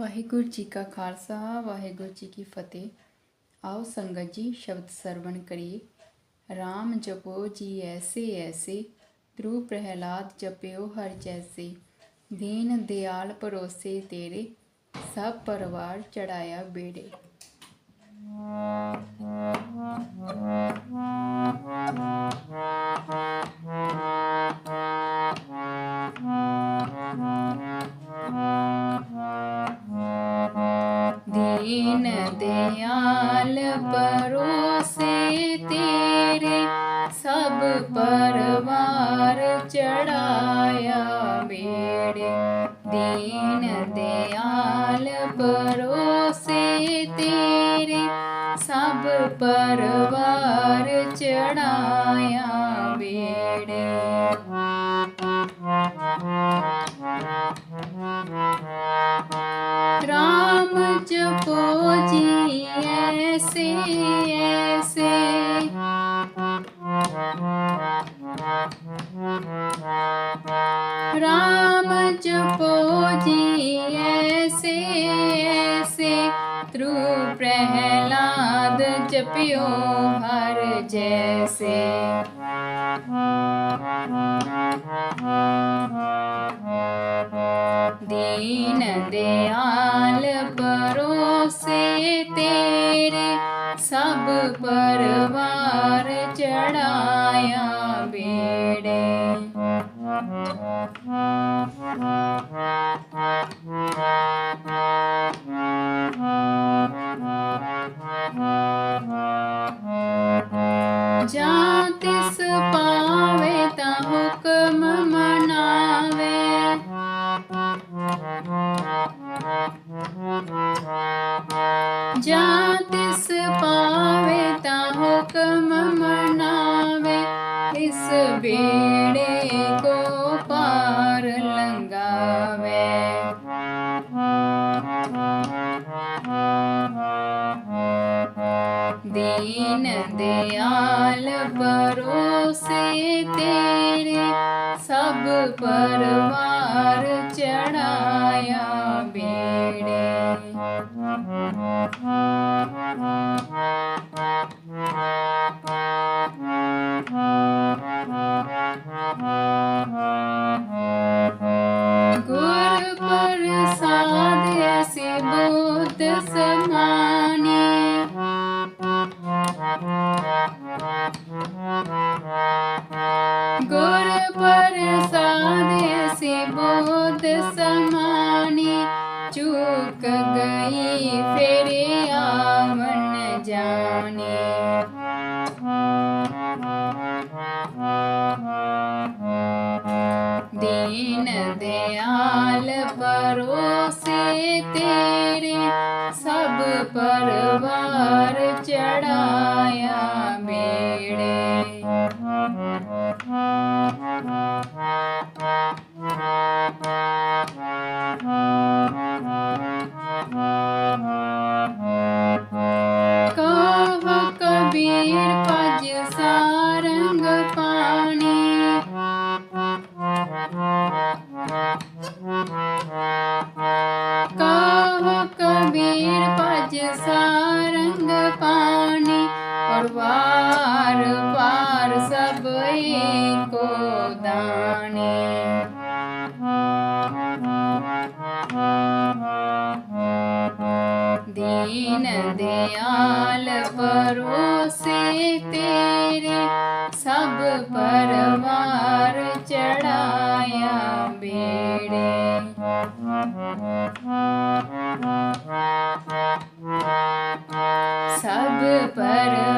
ਵਾਹਿਗੁਰੂ ਜੀ ਕਾ ਖਾਲਸਾ, ਵਾਹਿਗੁਰੂ ਜੀ ਕੀ ਫਤਿਹ। ਆਓ ਸੰਗਤ ਜੀ, ਸ਼ਬਦ ਸਰਵਣ ਕਰੀਏ। RAM ਜਪੋ ਜੀ ਐਸੇ ਐਸੇ, ਧਰੂ ਪ੍ਰਹਿਲਾਦ ਜਪਿਓ ਹਰ ਜੈਸੇ। ਦੀਨ ਦਿਆਲ ਪਰੋਸੇ ਤੇਰੇ, ਸਭ ਪਰਿਵਾਰ ਚੜਾਇਆ ਬੇੜੇ। ਦਿਆਲ ਪਰੋਸੇ ਤੇਰੇ, ਸਭ ਪਰਵਾਰ ਚੜਾਇਆ ਬੇੜੇ ਦੀਨ ਦਿਆਲ ਪਰੋਸੇ ਤੇਰੇ, ਸਭ ਪਰਵਾਰ ਚੜਾਇਆ ਬੇੜੇ ਰਾਮ ਜਪੋ ਐਸੇ ਐਸੇ ਰਾਮ ਜਪੋ ਜੀ ਐਸੇ ਐਸੇ ਤ੍ਰੂ ਪ੍ਰਹਿਲਾਦ ਜਪਿਓ ਹਰ ਜੈਸੇ। ਦੀਨ ਦਿਆਲ ਪਰੋਸੇ ਤੇਰੇ ਸਭ ਪਰਵਾਰ ਚੜਾਇਆ ਬੇੜੇ। ਜਾਂ ਜਾਂ ਤਿਸ ਪਾਵੇ ਤਾਂ ਹੁਕਮ ਮਨਾਵੇ। ਇਸ ਬੇੜੇ ਕੋ ਪਾਰ ਲੰਗਾਵੇ ਦੀਨ ਦਿਆਲ ਪਰੋਸੇ ਤੇਰੇ, ਸਭ ਪਰਵਾਰ ਚੜਾਇਆ ਬੇੜੇ ਗੁਰ ਪ੍ਰਸਾਦ ਐਸੀ ਬੁੱਧ ਸਮਾਨੀ। ਗੁਰ ਪ੍ਰਸਾਦ ਐਸੀ ਬੁੱਧ ਸਮਾਨੀ। ਚੁੱਕ ਗਈ, ਫੇਰੇ ਆਵਨ ਜਾਣੇ ਦੀਨ ਦਿਆਲ ਪਰੋਸੇ ਤੇਰੇ ਸਭ ਪਰਵਾਰ ਚੜਾਇਆ ਮੇ ਕਬੀਰ ਭਜ ਸਾਰੰਗ ਪਾਣੀ, ਪਰਵਾਰ ਪਾਰ ਸਭ ਏਕੋ ਦਾਣੀ। ਦੀਨ ਦਿਆਲ ਪਰੋਸੇ ਤੇਰੇ, ਸਭ ਪਰਵਾਰ ਚੜਾਇਆ ਬੇੜੇ। ਸਭ ਪਰਵਾਰ